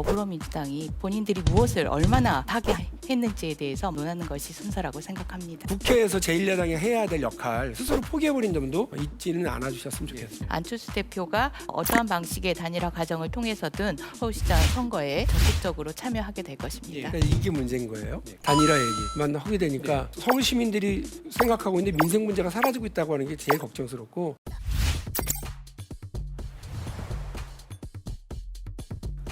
더불어민주당이 본인들이 무엇을 얼마나 파괴했는지에 대해서 논하는 것이 순서라고 생각합니다. 국회에서 제1야당이 해야 될 역할 스스로 포기해버린 점도 잊지는 않아주셨으면 좋겠습니다. 안철수 대표가 어떠한 방식의 단일화 과정을 통해서든 서울시장 선거에 적극적으로 참여하게 될 것입니다. 그러니까 이게 문제인 거예요. 단일화 얘기만 하게 되니까 서울 시민들이 생각하고 있는데 민생 문제가 사라지고 있다고 하는 게 제일 걱정스럽고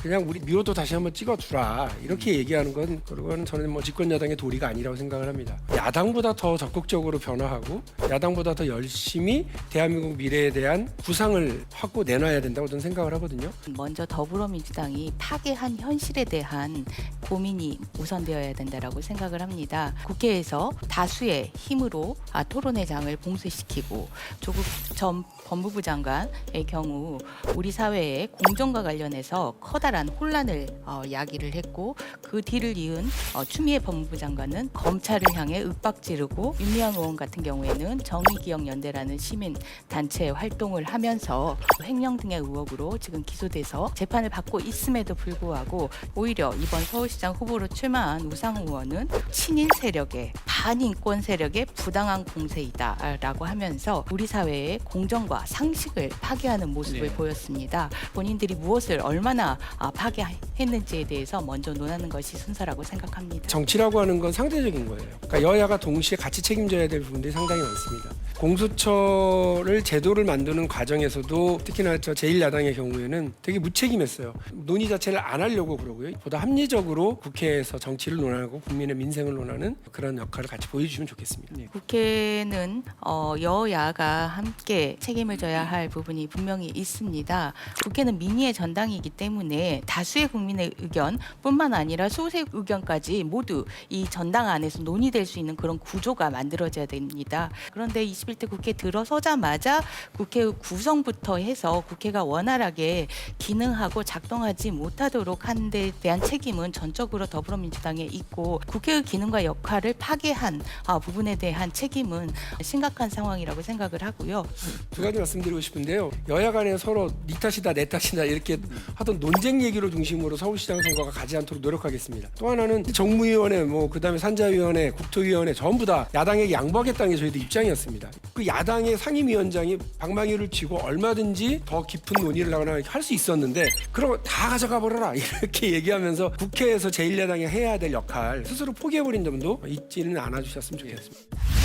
그냥 우리 미로도 다시 한번 찍어주라 이렇게 얘기하는 건 그건 저는 뭐 집권 여당의 도리가 아니라고 생각을 합니다. 야당보다 더 적극적으로 변화하고 야당보다 더 열심히 대한민국 미래에 대한 구상을 하고 내놔야 된다고 저는 생각을 하거든요. 먼저 더불어민주당이 파괴한 현실에 대한 고민이 우선되어야 된다라고 생각을 합니다. 국회에서 다수의 힘으로 아, 토론회장을 봉쇄시키고 조국 전 법무부 장관의 경우 우리 사회의 공정과 관련해서 커다란 혼란을 어, 야기를 했고 그 뒤를 이은 어, 추미애 법무부 장관은 검찰을 향해 윽박 지르고 윤미향 의원 같은 경우에는 정의기억연대라는 시민 단체 활동을 하면서 횡령 등의 의혹으로 지금 기소돼서 재판을 받고 있음에도 불구하고 오히려 이번 서울시장 후보로 출마한 우상 의원은 친일 세력의 반인권 세력의 부당한 공세이다라고 하면서 우리 사회의 공정과 상식을 파괴하는 모습을 네. 보였습니다. 본인들이 무엇을 얼마나 아, 파괴했는지에 대해서 먼저 논하는 것이 순서라고 생각합니다. 정치라고 하는 건 상대적인 거예요. 그러니까 여야가 동시에 같이 책임져야 될 부분들이 상당히 많습니다. 공수처를 제도를 만드는 과정에서도 특히나 저 제1야당의 경우에는 되게 무책임했어요. 논의 자체를 안 하려고 그러고요. 보다 합리적으로 국회에서 정치를 논하고 국민의 민생을 논하는 그런 역할을 같이 보여주시면 좋겠습니다. 국회는 어, 여야가 함께 책임을 져야 할 부분이 분명히 있습니다. 국회는 민의의 전당이기 때문에 다수의 국민의 의견뿐만 아니라 소수의 의견까지 모두 이 전당 안에서 논의될 수 있는 그런 구조가 만들어져야 됩니다. 그런데 21대 국회 들어서자마자 국회의 구성부터 해서 국회가 원활하게 기능하고 작동하지 못하도록 하는 데 대한 책임은 전적으로 더불어민주당에 있고 국회의 기능과 역할을 파괴한 아, 부분에 대한 책임은 심각한 상황이라고 생각을 하고요. 두 가지 말씀드리고 싶은데요. 여야 간에 서로 네 탓이다 내 탓이다 이렇게 하던 논쟁 얘기를 중심으로 서울시장 선거가 가지 않도록 노력하겠습니다. 또 하나는 정무위원회 뭐 그다음에 산자위원회 국토위원회 전부 다 야당에게 양보하겠다는 게 저희도 입장이었습니다. 그 야당의 상임위원장이 방망이를 쥐고 얼마든지 더 깊은 논의를 하거나 할 수 있었는데 그럼 다 가져가 버려라 이렇게 얘기하면서 국회에서 제1야당이 해야 될 역할 스스로 포기해버린 점도 잊지는 않아 주셨으면 좋겠습니다.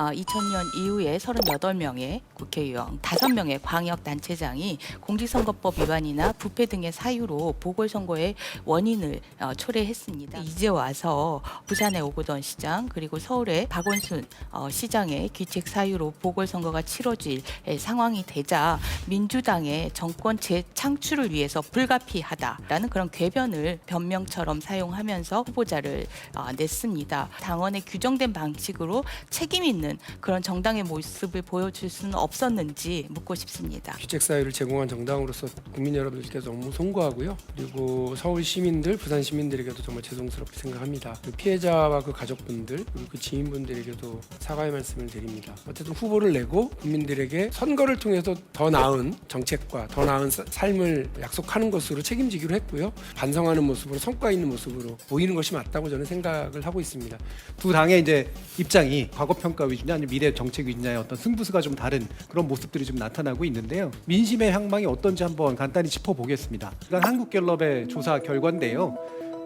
아, 2000년 이후에 38명의 국회의원, 5명의 광역단체장이 공직선거법 위반이나 부패 등의 사유로 보궐선거의 원인을 어, 초래했습니다. 이제 와서 부산에 오고던 시장 그리고 서울의 박원순 어, 시장의 귀책 사유로 보궐선거가 치러질 에, 상황이 되자 민주당의 정권 재창출을 위해서 불가피하다라는 그런 궤변을 변명처럼 사용하면서 후보자를 어, 냈습니다. 당원의 규정된 방식으로 책임 있는 그런 정당의 모습을 보여줄 수는 없었는지 묻고 싶습니다. 규책 사유를 제공한 정당으로서 국민 여러분들께 너무 송구하고요. 그리고 서울 시민들, 부산 시민들에게도 정말 죄송스럽게 생각합니다. 그 피해자와 그 가족분들 그리고 그 지인분들에게도 사과의 말씀을 드립니다. 어쨌든 후보를 내고 국민들에게 선거를 통해서 더 나은 정책과 더 나은 사- 삶을 약속하는 것으로 책임지기로 했고요. 반성하는 모습으로 성과 있는 모습으로 보이는 것이 맞다고 저는 생각을 하고 있습니다. 두 당의 이제 입장이 과거 평가 위주 냐 아니면 미래 정책 위주냐의 어떤 승부수가 좀 다른 그런 모습들이 좀 나타나고 있는데요. 민심의 향방이 어떤지 한번 간단히 짚어보겠습니다. 일단 한국갤럽의 조사 결과인데요.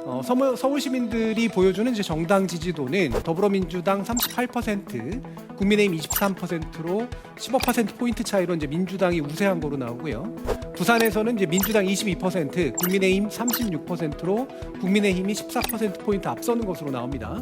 어, 서울, 서울 시민들이 보여주는 이제 정당 지지도는 더불어민주당 38%, 국민의힘 23%로 15% 포인트 차이로 이제 민주당이 우세한 거로 나오고요. 부산에서는 이제 민주당 22%, 국민의힘 36%로 국민의힘이 14% 포인트 앞서는 것으로 나옵니다.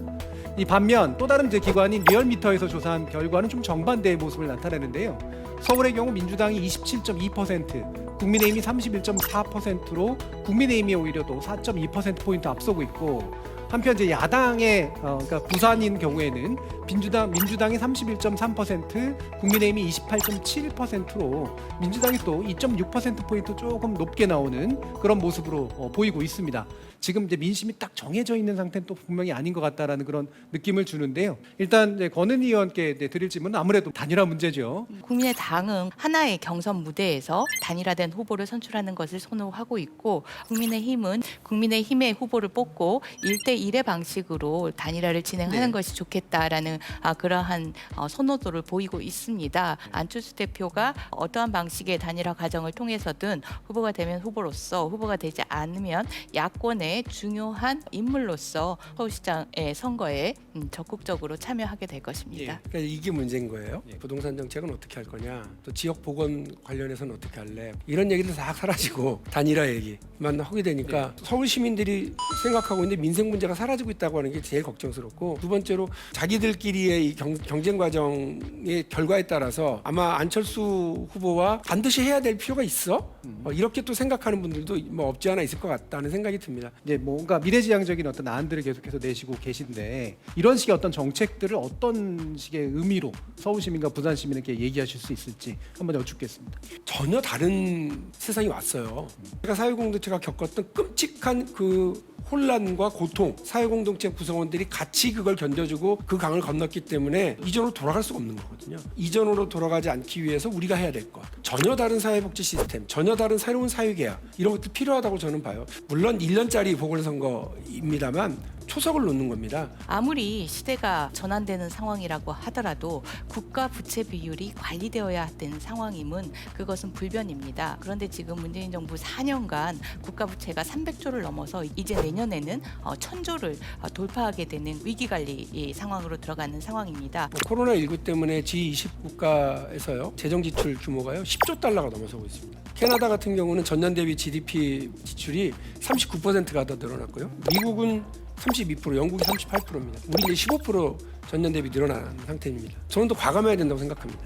이 반면 또 다른 기관인 리얼미터에서 조사한 결과는 좀 정반대의 모습을 나타내는데요. 서울의 경우 민주당이 27.2%, 국민의힘이 31.4%로 국민의힘이 오히려 또 4.2% 포인트 앞서고 있고 한편 이제 야당의 어, 그러니까 부산인 경우에는 민주당 민주당이 31.3%, 국민의힘이 28.7%로 민주당이 또 2.6% 포인트 조금 높게 나오는 그런 모습으로 어, 보이고 있습니다. 지금 이제 민심이 딱 정해져 있는 상태는 또 분명히 아닌 것 같다라는 그런 느낌을 주는데요. 일단 이제 권은희 의원께 네, 드릴 질문은 아무래도 단일화 문제죠. 국민의 당은 하나의 경선 무대에서 단일화된 후보를 선출하는 것을 선호하고 있고 국민의 힘은 국민의 힘의 후보를 뽑고 일대일의 방식으로 단일화를 진행하는 네. 것이 좋겠다라는 아, 그러한 어, 선호도를 보이고 있습니다. 안철수 대표가 어떠한 방식의 단일화 과정을 통해서든 후보가 되면 후보로서 후보가 되지 않으면 야권의 중요한 인물로서 서울시장의 선거에 음, 적극적으로 참여하게 될 것입니다. 그러니까 이게 문제인 거예요. 예. 부동산 정책은 어떻게 할 거냐, 또 지역 보건 관련해서는 어떻게 할래? 이런 얘기들 다 사라지고 단일화 얘기만 하게 되니까 네. 서울 시민들이 생각하고 있는데 민생 문제가 사라지고 있다고 하는 게 제일 걱정스럽고 두 번째로 자기들끼리의 이 경, 경쟁 과정의 결과에 따라서 아마 안철수 후보와 반드시 해야 될 필요가 있어. 음. 어, 이렇게 또 생각하는 분들도 뭐 없지 않아 있을 것 같다는 생각이 듭니다. 이제 뭔가 미래지향적인 어떤 안들을 계속해서 내시고 계신데 이런 식의 어떤 정책들을 어떤 식의 의미로 서울 시민과 부산 시민에게 얘기하실 수 있을지 한번 여쭙겠습니다. 전혀 다른 세상이 왔어요. 제가 사회공동체가 겪었던 끔찍한 그 혼란과 고통, 사회공동체 구성원들이 같이 그걸 견뎌주고 그 강을 건넜기 때문에 이전으로 돌아갈 수가 없는 거거든요. 이전으로 돌아가지 않기 위해서 우리가 해야 될 것. 전혀 다른 사회복지 시스템, 전혀 다른 새로운 사회계약 이런 것들 필요하다고 저는 봐요. 물론 1년짜리 보궐선거입니다만 초석을 놓는 겁니다. 아무리 시대가 전환되는 상황이라고 하더라도 국가 부채 비율이 관리되어야 되는 상황임은 그것은 불변입니다. 그런데 지금 문재인 정부 4년간 국가 부채가 300조를 넘어서 이제 내년에는 어, 1000조를 어, 돌파하게 되는 위기 관리 이 상황으로 들어가는 상황입니다. 뭐 코로나 19 때문에 G20 국가에서요 재정 지출 규모가요 10조 달러가 넘어서고 있습니다. 캐나다 같은 경우는 전년 대비 GDP 지출이 39%가 더 늘어났고요. 미국은 32%, 영국이 38%입니다. 우리 이제 15% 전년 대비 늘어난 상태입니다. 저는 더 과감해야 된다고 생각합니다.